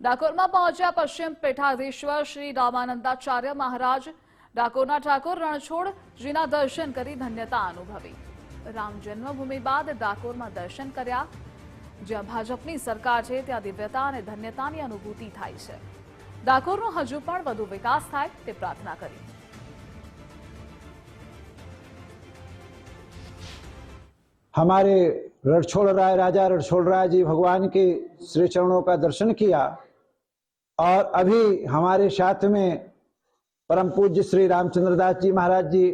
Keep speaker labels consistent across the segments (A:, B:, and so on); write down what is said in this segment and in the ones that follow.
A: ડાકોરમાં પહોંચ્યા પશ્ચિમ પીઠાધીશ્વર શ્રી રામાનંદાચાર્ય મહારાજ ડાકોરના ઠાકોર રણછોડજીના દર્શન કરી ધન્યતા અનુભવી રામ જન્મભૂમિ બાદ ડાકોરમાં દર્શન કર્યા જ્યાં ભાજપની સરકાર છે ત્યાં દિવ્યતા અને ધન્યતાની અનુભૂતિ થાય છે ડાકોરનો હજુ પણ વધુ વિકાસ થાય તે પ્રાર્થના કરી
B: हमारे रणछोड़ राय राजा रणछोड़ राय जी भगवान के श्री चरणों का दर्शन किया और अभी हमारे साथ में परम पूज्य श्री रामचंद्र दास जी महाराज जी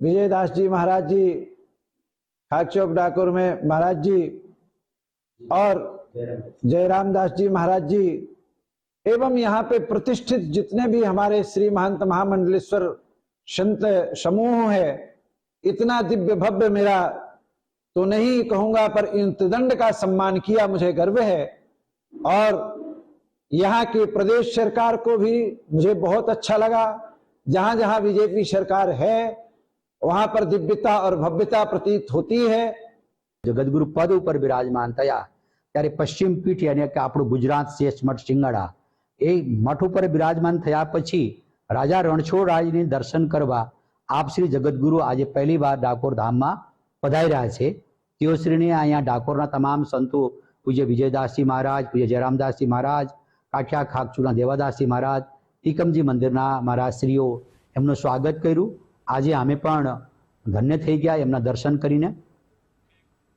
B: विजयदास जी महाराज जी खाकचौक डाकुर में महाराज जी और जयराम दास जी महाराज जी, एवं यहाँ पे प्रतिष्ठित जितने भी हमारे श्री महंत महामंडलेश्वर संत समूह है, इतना दिव्य भव्य मेरा तो नहीं कहूँगा, पर इंतदंड का सम्मान किया मुझे गर्व है। और यहाँ की प्रदेश सरकार को भी मुझे बहुत अच्छा लगा जहां जहां बीजेपी सरकार है वहां पर दिव्यता और भव्यता प्रतीत होती है
C: જગદગુરુ પદ ઉપર બિરાજમાન થયા ત્યારે પશ્ચિમ પીઠ એટલે કે આપણું ગુજરાત શેષ મઠ સિંગાડા એ મઠ ઉપર બિરાજમાન થયા પછી રાજા રણછોડ રાજને દર્શન કરવા આપ શ્રી જગદગુરુ આજે પહેલી વાર ડાકોર ધામમાં પધાર્યા છે તેઓ શ્રીને અહીંયા ડાકોરના તમામ સંતો પૂજ્ય વિજયદાસજી મહારાજ પૂજ્ય જયરામદાસજી મહારાજ કાઠિયા ખાકચુના દેવાદાસજી મહારાજ ટીકમજી મંદિરના મહારાજશ્રીઓ એમનું સ્વાગત કર્યું. આજે અમે પણ ધન્ય થઈ ગયા એમના દર્શન કરીને.